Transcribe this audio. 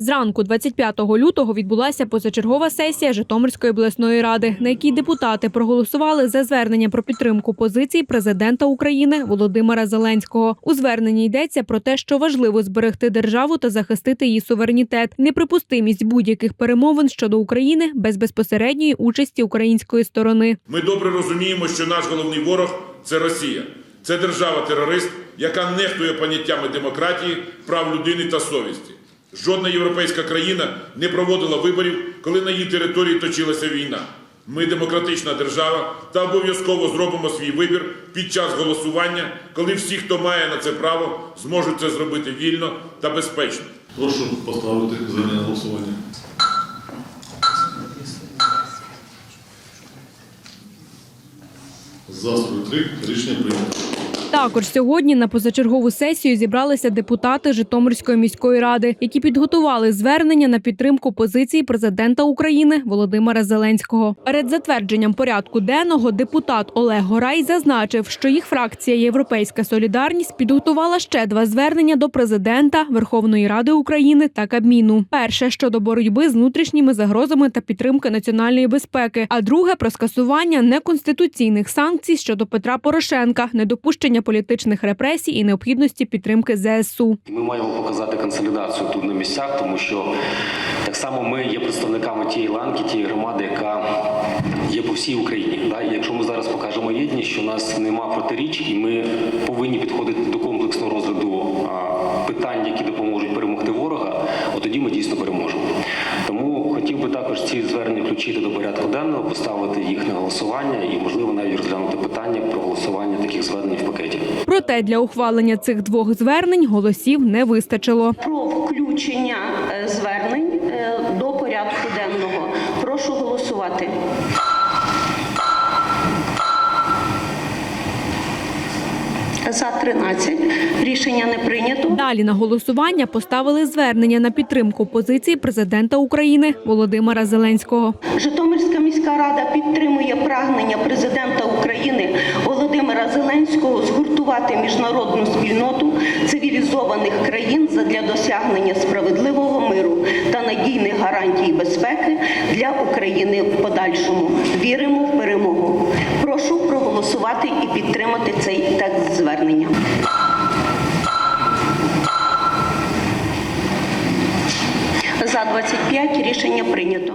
Зранку 25 лютого відбулася позачергова сесія Житомирської обласної ради, на якій депутати проголосували за звернення про підтримку позицій президента України Володимира Зеленського. У зверненні йдеться про те, що важливо зберегти державу та захистити її суверенітет, неприпустимість будь-яких перемовин щодо України без безпосередньої участі української сторони. Ми добре розуміємо, що наш головний ворог це Росія. Це держава-терорист, яка нехтує поняттями демократії, прав людини та совісті. Жодна європейська країна не проводила виборів, коли на її території точилася війна. Ми демократична держава та обов'язково зробимо свій вибір під час голосування, коли всі, хто має на це право, зможуть це зробити вільно та безпечно. Прошу поставити на голосування. За 43 рішення прийнято. Також сьогодні на позачергову сесію зібралися депутати Житомирської міської ради, які підготували звернення на підтримку позиції президента України Володимира Зеленського. Перед затвердженням порядку денного депутат Олег Горай зазначив, що їх фракція Європейська Солідарність підготувала ще два звернення до президента Верховної Ради України та Кабміну. Перше щодо боротьби з внутрішніми загрозами та підтримки національної безпеки, а друге про скасування неконституційних санкцій щодо Петра Порошенка, недопущення політичних репресій і необхідності підтримки ЗСУ. Ми маємо показати консолідацію тут на місцях, тому що так само ми є представниками тієї ланки, тієї громади, яка є по всій Україні. Да? І якщо ми зараз покажемо єдність, що у нас нема протиріч, і ми повинні підходити до комплексного розгляду питань, які допоможуть перемогти ворога, от тоді ми дійсно переможемо. Тому хотів би також ці звернення включити до порядку денного, поставити їх на голосування і, можливо, навіть розглянути питання про голосування таких в пакеті. Проте для ухвалення цих двох звернень голосів не вистачило. про включення е, звернень е, до порядку денного. Прошу голосувати. За 13. Рішення не прийнято. Далі на голосування поставили звернення на підтримку позиції президента України Володимира Зеленського. Житомирська міська рада підтримує прагнення президента України Володимира Зеленського згуртувати міжнародну спільноту цивілізованих країн задля досягнення справедливого миру та надійних гарантій безпеки для України в подальшому. Віримо в перемогу. Прошу проголосувати і підтримати цей текст звернення. За 25 рішення прийнято.